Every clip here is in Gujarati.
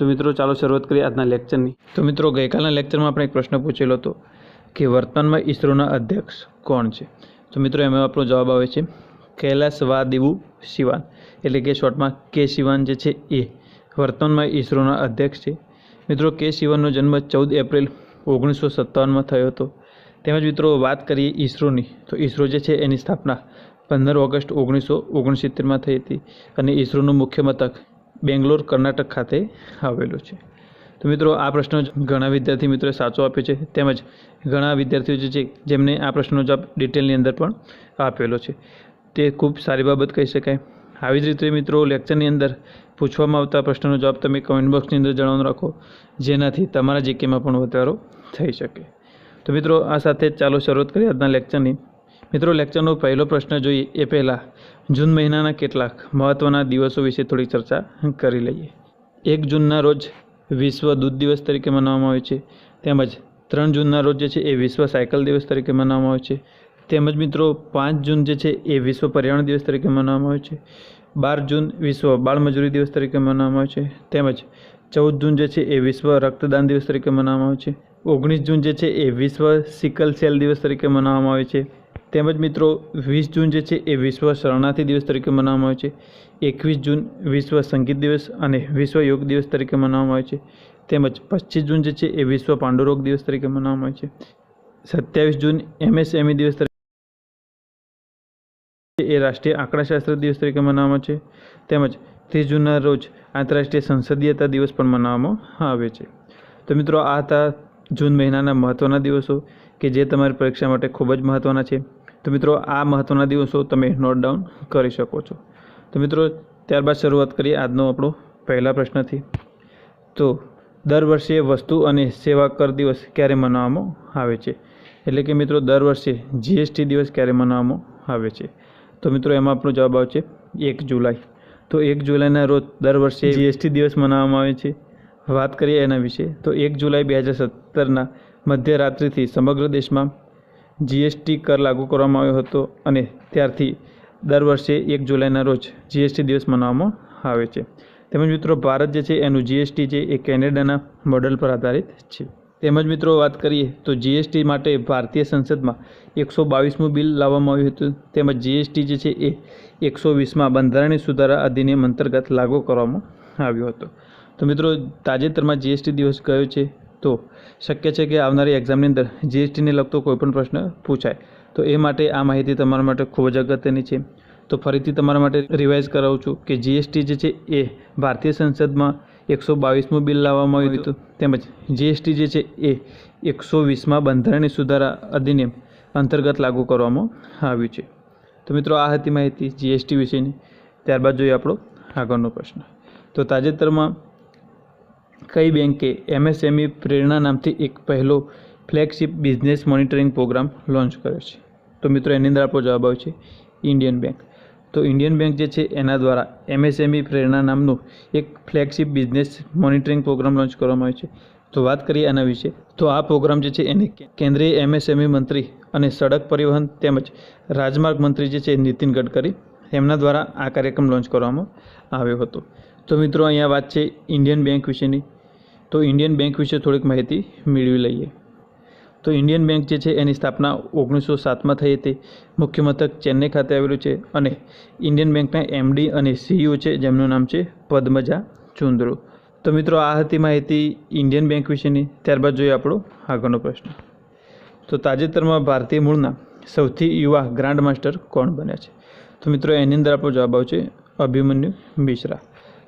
તો મિત્રો ચાલો શરૂઆત કરીએ આજના લેક્ચરની તો મિત્રો ગઈકાલના લેક્ચરમાં આપણે એક પ્રશ્ન પૂછેલો હતો કે વર્તમાનમાં ઇસરોના અધ્યક્ષ કોણ છે? તો મિત્રો એમાં આપણો જવાબ આવે છે કૈલાસ વાદેવુ શિવાન. એટલે કે શોર્ટમાં કે શિવાન જે છે એ વર્તમાનમાં ઇસરોના અધ્યક્ષ છે. મિત્રો કે શિવાનનો જન્મ ચૌદ એપ્રિલ ઓગણીસો સત્તાવનમાં થયો હતો. તેમજ મિત્રો વાત કરીએ ઇસરોની, તો ઇસરો જે છે એની સ્થાપના પંદર ઓગસ્ટ ઓગણીસો ઓગણસિત્તેરમાં થઈ હતી અને ઇસરોનું મુખ્ય મથક બેંગ્લોર કર્ણાટક ખાતે આવેલું છે. તો મિત્રો, આ પ્રશ્ન ઘણા વિદ્યાર્થી મિત્રોએ સાચો આપ્યો છે. તેમજ ઘણા વિદ્યાર્થીઓ જે છે, જેમને આ પ્રશ્નનો જવાબ ડિટેલની અંદર પણ આપેલો છે. તે ખૂબ સારી બાબત કહી શકાય. આવી જ રીતે મિત્રો, લેક્ચરની અંદર પૂછવામાં આવતા પ્રશ્નનો જવાબ તમે કમેન્ટ બોક્સની અંદર જણાવવાનું રાખો. જેનાથી તમારા જીકેમાં પણ વધારો થઈ શકે. તો મિત્રો, આ સાથે ચાલો શરૂઆત કરીએ આજના લેક્ચરની. મિત્રો લેક્ચરનો પહેલો પ્રશ્ન જોઈએ એ પહેલાં. જૂન મહિનાના કેટલાક મહત્ત્વના દિવસો વિશે થોડી ચર્ચા કરી લઈએ. એક જૂનના રોજ વિશ્વ દૂધ દિવસ તરીકે મનાવવામાં આવે છે. તેમજ ત્રણ જૂનના રોજ જે છે એ વિશ્વ સાયકલ દિવસ તરીકે મનાવવામાં આવે છે. તેમજ મિત્રો, પાંચ જૂન જે છે એ વિશ્વ પર્યાવરણ દિવસ તરીકે મનાવવામાં આવે છે. બાર જૂન વિશ્વ બાળમજૂરી દિવસ તરીકે મનાવવામાં આવે છે. તેમજ ચૌદ જૂન જે છે એ વિશ્વ રક્તદાન દિવસ તરીકે મનાવવામાં આવે છે. ઓગણીસ જૂન જે છે એ વિશ્વ સિકલ સેલ દિવસ તરીકે મનાવવામાં આવે છે. તેમજ મિત્રો, વીસ જૂન જે છે એ વિશ્વ શરણાર્થી દિવસ તરીકે મનાવવામાં આવે છે. એકવીસ જૂન વિશ્વ સંગીત દિવસ અને વિશ્વ યોગ દિવસ તરીકે મનાવવામાં આવે છે. તેમજ પચીસ જૂન જે છે એ વિશ્વ પાંડુરોગ દિવસ તરીકે મનાવવામાં આવે છે. સત્યાવીસ જૂન એમએસએમઈ દિવસ તરીકે એ રાષ્ટ્રીય આંકડાશાસ્ત્ર દિવસ તરીકે મનાવવામાં છે. તેમજ ત્રીસ જૂનના રોજ આંતરરાષ્ટ્રીય સંસદીયતા દિવસ પણ મનાવવામાં આવે છે. તો મિત્રો, આ હતા જૂન મહિનાના મહત્ત્વના દિવસો કે જે તમારી પરીક્ષા માટે ખૂબ જ મહત્ત્વના છે. તો મિત્રો, આ મહત્ત્વના દિવસો તમે નોટ ડાઉન કરી શકો છો. તો મિત્રો, ત્યારબાદ શરૂઆત કરીએ આજનો આપણો પહેલા પ્રશ્નથી. તો, દર વર્ષે વસ્તુ અને સેવા કર દિવસ ક્યારે મનાવવામાં આવે છે? એટલે કે મિત્રો, દર વર્ષે જીએસટી દિવસ ક્યારે મનાવવામાં આવે છે? તો મિત્રો, એમાં આપણો જવાબ આવશે એક જુલાઈ. તો એક જુલાઈના રોજ દર વર્ષે જીએસટી દિવસ મનાવવામાં આવે છે. વાત કરીએ એના વિશે. તો એક જુલાઈ બે હજાર સત્તરના મધ્યરાત્રિથી સમગ્ર દેશમાં જીએસટી કર લાગુ કરવામાં આવ્યો હતો અને ત્યારથી દર વર્ષે એક જુલાઈના રોજ જીએસટી દિવસ મનાવવામાં આવે છે. તેમજ મિત્રો, ભારત જે છે, એનું જીએસટી છે એ કેનેડાના મોડલ પર આધારિત છે. તેમજ મિત્રો, વાત કરીએ તો જીએસટી માટે ભારતીય સંસદમાં એકસો બાવીસમું બિલ લાવવામાં આવ્યું હતું. તેમજ જીએસટી જે છે, એ એકસો વીસમાં બંધારણીય સુધારા અધિનિયમ અંતર્ગત લાગુ કરવામાં આવ્યો હતો. તો મિત્રો, તાજેતરમાં જીએસટી દિવસ ગયો છે? તો શક્ય છે કે આવનારી એક્ઝામની અંદર જીએસટીને લગતો કોઈપણ પ્રશ્ન પૂછાય. તો એ માટે આ માહિતી તમારા માટે ખૂબ જ અગત્યની છે. તો ફરીથી તમારા માટે રિવાઇઝ કરાવું છું કે જીએસટી જે છે એ ભારતીય સંસદમાં એકસો બાવીસમું બિલ લાવવામાં આવ્યું હતું. તેમજ જીએસટી જે છે એ એકસો વીસમાં બંધારણીય સુધારા અધિનિયમ અંતર્ગત લાગુ કરવામાં આવ્યું છે. તો મિત્રો આ હતી માહિતી જીએસટી વિશેની. ત્યારબાદ જોઈએ આપણો આગળનો પ્રશ્ન. તો તાજેતરમાં કઈ બેંકે એમએસએમઈ પ્રેરણા નામથી એક પહેલો flagship business monitoring program launch કર્યો છે? તો મિત્રો, એની અંદર આપણો જવાબ આવે છે ઇન્ડિયન બેંક. તો ઇન્ડિયન બેંક જે છે, એના દ્વારા એમએસએમઈ પ્રેરણા નામનું એક flagship business monitoring program launch કરવામાં આવ્યો છે. તો વાત કરીએ એના વિશે. તો આ પ્રોગ્રામ જે છે, એને કેન્દ્રીય એમએસએમઈ મંત્રી અને સડક પરિવહન તેમજ રાજમાર્ગ મંત્રી જે છે, નીતિન ગડકરી, એમના દ્વારા આ કાર્યક્રમ લોન્ચ કરવામાં આવ્યો હતો. તો મિત્રો, અહીંયા વાત છે ઇન્ડિયન બેંક વિશેની. તો ઇન્ડિયન બેંક વિશે થોડીક માહિતી મેળવી લઈએ. તો ઇન્ડિયન બેંક જે છે, એની સ્થાપના ઓગણીસો સાતમાં થઈ હતી. મુખ્ય મથક ચેન્નઈ ખાતે આવેલું છે અને ઇન્ડિયન બેંકના એમડી અને સીઈઓ છે, જેમનું નામ છે પદ્મજા ચુંદરો. તો મિત્રો, આ હતી માહિતી ઇન્ડિયન બેંક વિશેની. ત્યારબાદ જોઈએ આપણો આગળનો પ્રશ્ન. તો તાજેતરમાં ભારતીય મૂળના સૌથી યુવા ગ્રાન્ડ માસ્ટર કોણ બન્યા છે? તો મિત્રો, એની અંદર આપણો જવાબ આવશે અભિમન્યુ મિશ્રા.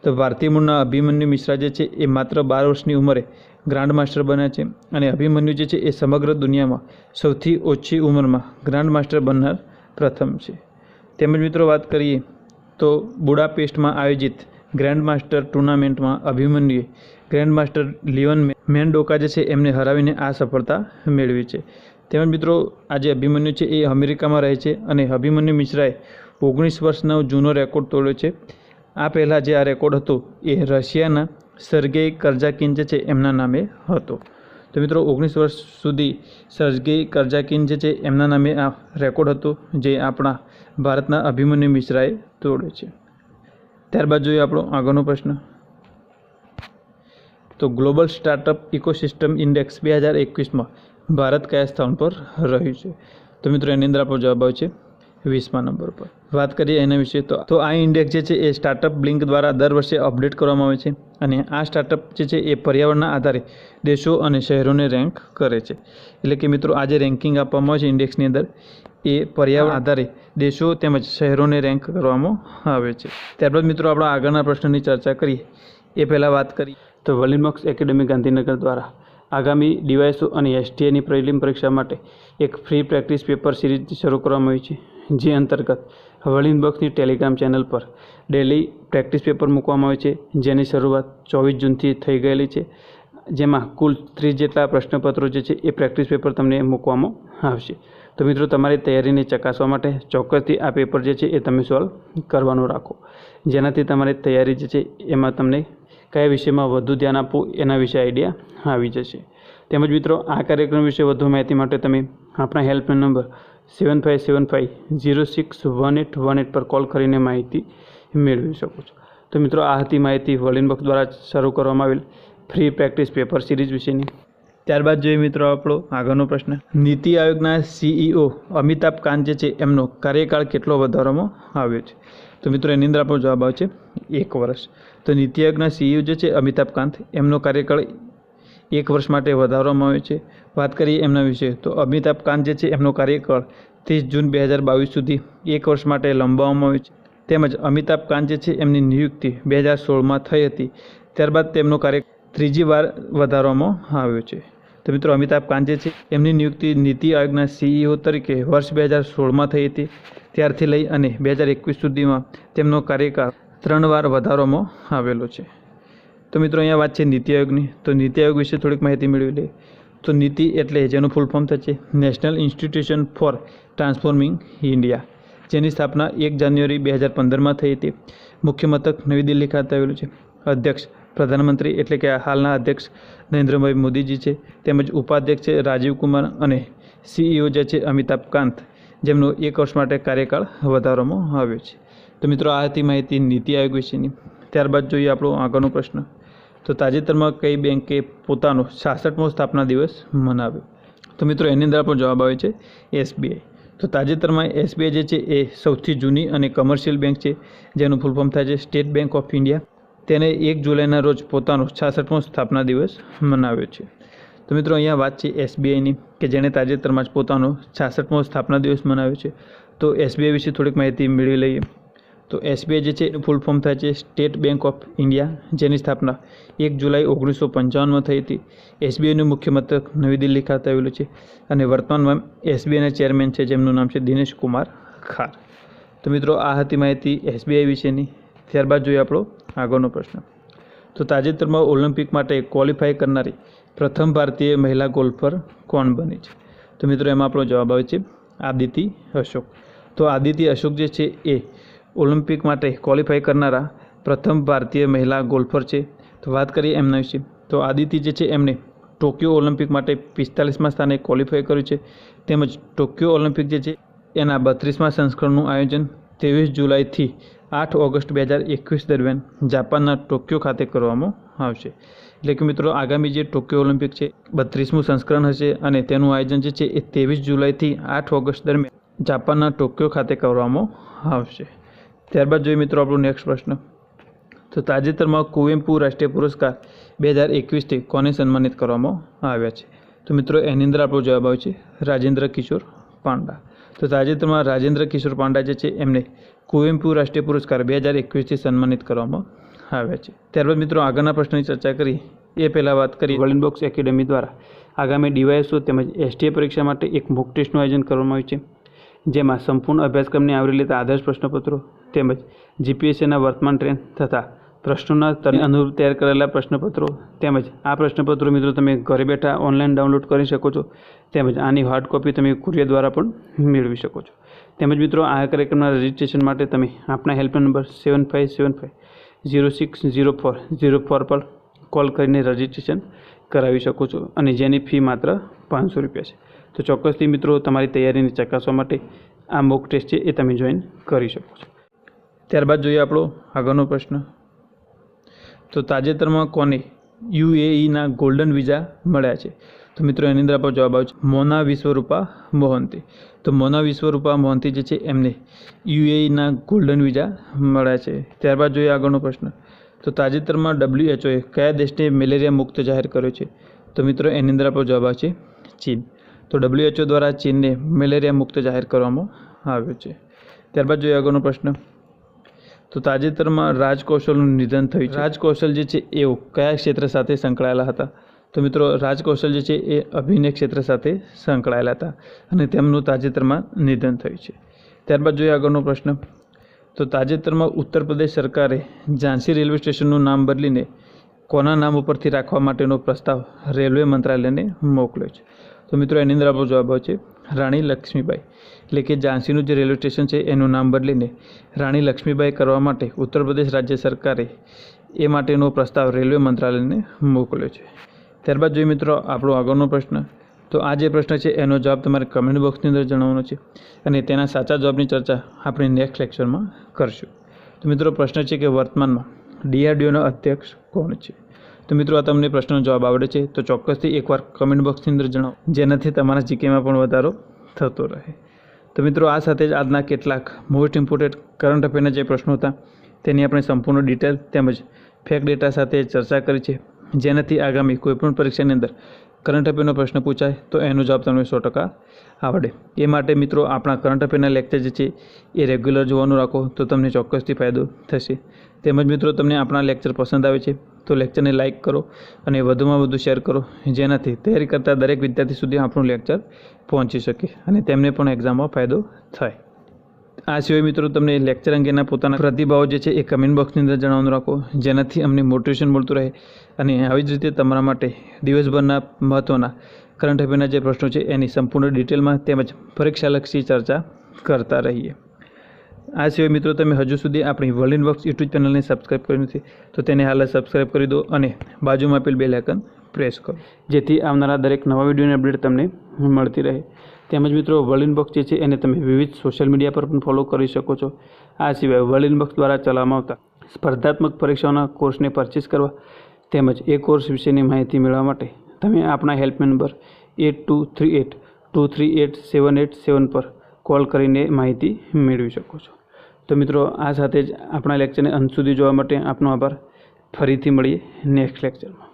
તો ભારતીય મૂળના અભિમન્યુ મિશ્રા જે છે એ માત્ર બાર વર્ષની ઉંમરે ગ્રાન્ડ માસ્ટર બન્યા છે અને અભિમન્યુ જે છે એ સમગ્ર દુનિયામાં સૌથી ઓછી ઉંમરમાં ગ્રાન્ડ માસ્ટર બનનાર પ્રથમ છે. તેમજ મિત્રો વાત કરીએ તો બુડાપેસ્ટમાં આયોજિત ગ્રાન્ડ માસ્ટર ટુર્નામેન્ટમાં અભિમન્યુએ ગ્રાન્ડ માસ્ટર લિયોન મેન્ડોકા જે છે એમને હરાવીને આ સફળતા મેળવી છે. તેમજ મિત્રો આ જે અભિમન્યુ છે એ અમેરિકામાં રહે છે અને અભિમન્યુ મિશ્રાએ ઓગણીસ વર્ષનો જૂનો રેકોર્ડ તોડ્યો છે. આ પહેલાં જે આ રેકોર્ડ હતો, એ રશિયાના સર્ગેઈ કરજાકિન જે છે, એમના નામે હતો. તો મિત્રો, ઓગણીસ વર્ષ સુધી સર્ગેઈ કરજાકિન જે છે, એમના નામે આ રેકોર્ડ હતો, જે આપણા ભારતના અભિમન્યુ મિશ્રાએ તોડ્યો છે. ત્યારબાદ જોઈએ આપણો આગળનો પ્રશ્ન. તો ગ્લોબલ સ્ટાર્ટઅપ ઇકોસિસ્ટમ ઇન્ડેક્સ બે હજાર એકવીસમાં ભારત કયા સ્થાન પર રહ્યું છે? તો મિત્રો, એની અંદર આપણો જવાબ આવે છે, વીસમા નંબર પર. વાત કરીએ એના વિશે તો તો આ ઇન્ડેક્સ જે છે એ સ્ટાર્ટઅપ બ્લિંક દ્વારા દર વર્ષે અપડેટ કરવામાં આવે છે અને આ સ્ટાર્ટઅપ જે છે એ પર્યાવરણના આધારે દેશો અને શહેરોને રેન્ક કરે છે. એટલે કે મિત્રો આ જે રેન્કિંગ આપવામાં આવે છે ઇન્ડેક્સની અંદર, એ પર્યાવરણ આધારે દેશો તેમજ શહેરોને રેન્ક કરવામાં આવે છે. ત્યારબાદ મિત્રો આપણા આગળના પ્રશ્નની ચર્ચા કરીએ. એ પહેલાં વાત કરીએ. તો વલિનમોક્સ એકેડેમી ગાંધીનગર દ્વારા આગામી ડીવાયસો અને એસટીએની પ્રિલિમ પરીક્ષા માટે એક ફ્રી પ્રેક્ટિસ પેપર સિરીઝ શરૂ કરવામાં આવી છે, જે અંતર્ગત વલિન બોક્સની ટેલિગ્રામ ચેનલ પર ડેલી પ્રેક્ટિસ પેપર મૂકવામાં આવે છે, જેની શરૂઆત ચોવીસ જૂનથી થઈ ગયેલી છે, જેમાં કુલ ત્રીસ જેટલા પ્રશ્નપત્રો જે છે એ પ્રેક્ટિસ પેપર તમને મૂકવામાં આવશે. તો મિત્રો, તમારી તૈયારીને ચકાસવા માટે ચોક્કસથી આ પેપર જે છે એ તમે સોલ્વ કરવાનું રાખો. જેનાથી તમારી તૈયારી જે છે એમાં તમને કયા વિષયમાં વધુ ધ્યાન આપવું એના વિશે આઈડિયા આવી જશે. તેમજ મિત્રો, આ કાર્યક્રમ વિશે વધુ માહિતી માટે તમે આપણા helpline number seven five seven five zero six one eight one eight પર કોલ કરીને માહિતી મેળવી શકો છો. તો મિત્રો, આ હતી માહિતી વર્લિન બોક્સ દ્વારા શરૂ કરવામાં આવેલ ફ્રી પ્રેક્ટિસ પેપર સિરીઝ વિશેની. ત્યારબાદ જોઈએ મિત્રો આપણો આગળનો પ્રશ્ન. નીતિ આયોગના સીઈઓ અમિતાભ કાંત જે છે, એમનો કાર્યકાળ કેટલો વધારવામાં આવ્યો છે? તો મિત્રો, એની અંદર આપણો જવાબ આવે છે એક વર્ષ. તો નીતિ આયોગના સીઈઓ જે છે, અમિતાભ કાંત, એમનો કાર્યકાળ એક વર્ષ માટે વધારવામાં આવ્યો છે. વાત કરીએ એમના વિશે, તો અમિતાભ કાંત જે છે, એમનો કાર્યકાળ ત્રીસ જૂન બે હજાર બાવીસ સુધી એક વર્ષ માટે લંબાવવામાં આવ્યો છે. તેમજ અમિતાભ કાંત જે છે, એમની નિયુક્તિ બે હજાર સોળમાં થઈ હતી. ત્યારબાદ તેમનો કાર્ય ત્રીજી વાર વધારવામાં આવ્યો છે. તો મિત્રો, અમિતાભ કાંત જે છે, એમની નિયુક્તિ નીતિ આયોગના સીઈઓ તરીકે વર્ષ બે હજાર સોળમાં થઈ હતી. ત્યારથી લઈ અને બે હજાર એકવીસ સુધીમાં તેમનો કાર્યકાળ ત્રણ વાર વધારવામાં આવેલો છે. તો મિત્રો અહીંયા વાત છે નીતિ આયોગની. તો નીતિ આયોગ વિશે થોડીક માહિતી મેળવી લઈએ. તો નીતિ એટલે જેનું ફૂલ ફોર્મ થશે National Institution for Transforming India જેની સ્થાપના એક જાન્યુઆરી બે હજાર પંદરમાં થઈ હતી. મુખ્ય મથક નવી દિલ્હી ખાતે આવેલું છે. અધ્યક્ષ પ્રધાનમંત્રી એટલે કે હાલના અધ્યક્ષ નરેન્દ્રભાઈ મોદીજી છે. તેમજ ઉપાધ્યક્ષ છે રાજીવ કુમાર અને સીઈઓ જે છે અમિતાભ કાંત, જેમનો એક વર્ષ માટે કાર્યકાળ વધારવામાં આવ્યો છે. તો મિત્રો આ હતી માહિતી નીતિ આયોગ વિશેની. ત્યારબાદ જોઈએ આપણો આગળનો પ્રશ્ન. તો તાજેતરમાં કઈ બેંકે પોતાનો છાસઠમો સ્થાપના દિવસ મનાવ્યો? તો મિત્રો, એની અંદર પણ જવાબ આવે છે એસબીઆઈ. તો તાજેતરમાં એસબીઆઈ જે છે એ સૌથી જૂની અને કમર્શિયલ બેંક છે, જેનું ફૂલ ફોર્મ થાય છે સ્ટેટ બેંક ઓફ ઇન્ડિયા તેને એક જુલાઈના રોજ પોતાનો છાસઠમો સ્થાપના દિવસ મનાવ્યો છે. તો મિત્રો, અહીંયા વાત છે એસબીઆઈની, કે જેણે તાજેતરમાં જ પોતાનો છાસઠમો સ્થાપના દિવસ મનાવ્યો છે. તો એસબીઆઈ વિશે થોડીક માહિતી મેળવી લઈએ. તો એસબીઆઈ જે છે, એનું ફૂલ ફોર્મ થાય છે સ્ટેટ બેંક ઓફ ઇન્ડિયા જેની સ્થાપના એક જુલાઈ ઓગણીસો પંચાવનમાં થઈ હતી. એસબીઆઈનું મુખ્ય મથક નવી દિલ્હી ખાતે આવેલું છે અને વર્તમાનમાં એસબીઆઈના ચેરમેન છે, જેમનું નામ છે દિનેશ કુમાર ખાર. તો મિત્રો, આ હતી માહિતી એસબીઆઈ વિશેની. ત્યારબાદ જોઈએ આપણો આગળનો પ્રશ્ન. તો તાજેતરમાં ઓલિમ્પિક માટે ક્વોલિફાય કરનારી પ્રથમ ભારતીય મહિલા ગોલ્ફર કોણ બની છે? તો મિત્રો, એમાં આપણો જવાબ આવે છે આદિતિ અશોક. તો આદિતિ અશોક જે છે, એ ઓલિમ્પિક માટે ક્વોલિફાય કરનારા પ્રથમ ભારતીય મહિલા ગોલ્ફર છે. તો વાત કરીએ એમના વિશે. તો આદિતિ જે છે, એમને ટોક્યો ઓલિમ્પિક માટે પિસ્તાલીસમાં સ્થાને ક્વોલિફાય કર્યું છે. તેમજ ટોક્યો ઓલિમ્પિક જે છે, એના બત્રીસમાં સંસ્કરણનું આયોજન ત્રેવીસ જુલાઈથી આઠ ઓગસ્ટ બે હજાર એકવીસ દરમિયાન જાપાનના ટોક્યો ખાતે કરવામાં આવશે. એટલે કે મિત્રો, આગામી જે ટોક્યો ઓલિમ્પિક છે, બત્રીસમું સંસ્કરણ હશે અને તેનું આયોજન જે છે, એ ત્રેવીસ જુલાઈથી આઠ ઓગસ્ટ દરમિયાન જાપાનના ટોક્યો ખાતે કરવામાં આવશે. ત્યારબાદ જોઈએ મિત્રો આપણો નેક્સ્ટ પ્રશ્ન. તો તાજેતરમાં કુવેમ્પુ રાષ્ટ્રીય પુરસ્કાર બે હજાર એકવીસથી કોને સન્માનિત કરવામાં આવ્યા છે? તો મિત્રો, એની અંદર આપણો જવાબ આવે છે રાજેન્દ્ર કિશોર પાંડા. તો તાજેતરમાં રાજેન્દ્ર કિશોર પાંડા જે છે, એમને કુવેમ્પુ રાષ્ટ્રીય પુરસ્કાર બે હજાર એકવીસથી સન્માનિત કરવામાં આવ્યા છે. ત્યારબાદ મિત્રો, આગળના પ્રશ્નની ચર્ચા કરી. એ પહેલાં વાત કરી. વર્લ્ડ બોક્સ એકેડેમી દ્વારા આગામી ડીવાયએસઓ તેમજ એસટીએ પરીક્ષા માટે એક મોક ટેસ્ટનું આયોજન કરવામાં આવ્યું છે, જેમાં સંપૂર્ણ અભ્યાસક્રમને આવરી લેતા આદર્શ પ્રશ્નપત્રો તેમજ જીપીએસસીના વર્તમાન ટ્રેન્ડ તથા પ્રશ્નોના અનુરૂપ તૈયાર કરેલા પ્રશ્નપત્રો તેમજ આ પ્રશ્નપત્રો મિત્રો તમે ઘરે બેઠા ઓનલાઈન ડાઉનલોડ કરી શકો છો. તેમજ આની હાર્ડ કોપી તમે કુરિયર દ્વારા પણ મેળવી શકો છો. તેમજ મિત્રો આ કાર્યક્રમના રજિસ્ટ્રેશન માટે તમે આપણા helpline number seven five seven five zero six zero four zero four પર કોલ કરીને રજિસ્ટ્રેશન કરાવી શકો છો અને જેની ફી માત્ર પાંચસો રૂપિયા છે. તો ચોક્કસથી મિત્રો તમારી તૈયારીને ચકાસવા માટે આ મોક ટેસ્ટ છે એ તમે જોઈન કરી શકો છો. ત્યારબાદ જોઈએ આપણો આગળનો પ્રશ્ન. તો તાજેતરમાં કોને યુએઈના ગોલ્ડન વિઝા મળ્યા છે? તો મિત્રો, એની અંદર આપણો જવાબ આવે છે મોના વિશ્વરૂપા મોહંતી. તો મોના વિશ્વરૂપા મોહંતી જે છે, એમને યુએઈના ગોલ્ડન વિઝા મળ્યા છે. ત્યારબાદ જોઈએ આગળનો પ્રશ્ન. તો તાજેતરમાં ડબ્લ્યુએચઓએ કયા દેશને મેલેરિયા મુક્ત જાહેર કર્યો છે? તો મિત્રો, એની અંદર આપણો જવાબ આવે છે ચીન. તો ડબ્લ્યુએચઓ દ્વારા ચીનને મેલેરિયા મુક્ત જાહેર કરવામાં આવ્યો છે. ત્યારબાદ જોઈએ આગળનો પ્રશ્ન. તો તાજેતરમાં રાજ કૌશલનું નિધન થયું રાજ કૌશલ જે છે એઓ કયા ક્ષેત્ર સાથે સંકળાયેલા હતા? તો મિત્રો રાજ કૌશલ જે છે એ અભિનય ક્ષેત્ર સાથે સંકળાયેલા હતા અને તેમનું તાજેતરમાં નિધન થયું છે. ત્યારબાદ જોઈએ આગળનો પ્રશ્ન. તો તાજેતરમાં ઉત્તર પ્રદેશ સરકારે ઝાંસી રેલવે સ્ટેશનનું નામ બદલીને કોના નામ ઉપરથી રાખવા માટેનો પ્રસ્તાવ રેલવે મંત્રાલયને મોકલ્યો છે. તો મિત્રો, એની અંદર આપણો જવાબ છે રાણી લક્ષ્મીબાઈ. એટલે કે ઝાંસીનું જે રેલવે સ્ટેશન છે, એનું નામ બદલીને રાણી લક્ષ્મીબાઈ કરવા માટે ઉત્તર પ્રદેશ રાજ્ય સરકારે એ માટેનો પ્રસ્તાવ રેલવે મંત્રાલયને મોકલ્યો છે. ત્યારબાદ જોઈએ મિત્રો આપણો આગળનો પ્રશ્ન. તો આ જે પ્રશ્ન છે, એનો જવાબ તમારે કમેન્ટ બોક્સની અંદર જણાવવાનો છે અને તેના સાચા જવાબની ચર્ચા આપણે નેક્સ્ટ લેક્ચરમાં કરશું. તો મિત્રો પ્રશ્ન છે કે વર્તમાનમાં ડીઆરડીઓના અધ્યક્ષ કોણ છે? તો મિત્રો, આ તમને પ્રશ્નનો જવાબ આવડે છે. તો ચોક્કસથી એકવાર કમેન્ટ બોક્સની અંદર જણાવો. જેનાથી તમારા જીકેમાં પણ વધારો થતો રહે. તો મિત્રો, આ સાથે જ આજના કેટલાક મોસ્ટ ઇમ્પોર્ટન્ટ કરંટ અફેરના જે પ્રશ્નો હતા, તેની આપણે સંપૂર્ણ ડિટેલ તેમજ ફેક ડેટા સાથે ચર્ચા કરી છે. જેનાથી આગામી કોઈપણ પરીક્ષાની અંદર કરંટ અફેરનો પ્રશ્ન પૂછાય, તો એનો જવાબ તમને સો ટકા આવડે. એ માટે મિત્રો, આપણા કરંટ અફેરના લેક્ચર જે છે, એ રેગ્યુલર જોવાનું રાખો, તો તમને ચોક્કસથી ફાયદો થશે. તેમજ મિત્રો, તમને આપણા લેક્ચર પસંદ આવે છે, તો લેક્ચરને લાઇક કરો અને વધુમાં વધુ શેર કરો, જેનાથી તૈયારી કરતા દરેક વિદ્યાર્થી સુધી આપણું લેક્ચર પહોંચી શકે અને તેમને પણ એક્ઝામમાં ફાયદો થાય. આ સિવાય મિત્રો તમને લેક્ચર અંગેના પોતાના પ્રતિભાવો જે છે એ કમેન્ટ બોક્સની અંદર જણાવવાનું રાખો. જેનાથી અમને મોટિવેશન મળતું રહે અને આવી જ રીતે તમારા માટે દિવસભરના મહત્ત્વના કરંટ અફેરના જે પ્રશ્નો છે એની સંપૂર્ણ ડિટેલમાં તેમજ પરીક્ષાલક્ષી ચર્ચા કરતા રહીએ. આ સિવાય મિત્રો તમે હજુ સુધી આપણી વર્લ્ડ ઇન બોક્સ યુટ્યુબ ચેનલને સબસ્ક્રાઈબ કરી નથી તો તેને હાલ સબસ્ક્રાઈબ કરી દો અને બાજુમાં આપેલ બે લેકન પ્રેસ કરો. જેથી આવનારા દરેક નવા વિડીયોની અપડેટ તમને મળતી રહે. તેમજ મિત્રો વર્લ્ડ ઇન બોક્સ જે છે એને તમે વિવિધ સોશિયલ મીડિયા પર પણ ફોલો કરી શકો છો. આ સિવાય વર્લ્ડ ઇન બોક્સ દ્વારા ચલાવવામાં આવતા સ્પર્ધાત્મક પરીક્ષાઓના કોર્સને પરચેસ કરવા તેમજ એ કોર્સ વિશેની માહિતી મેળવવા માટે તમે આપણા helpline number eight two three eight two three eight seven eight seven પર કોલ કરીને માહિતી મેળવી શકો છો. તો મિત્રો આ સાથે જ આપણા લેક્ચરને અંત સુધી જોવા માટે આપનો આભાર. ફરીથી મળીએ નેક્સ્ટ લેક્ચરમાં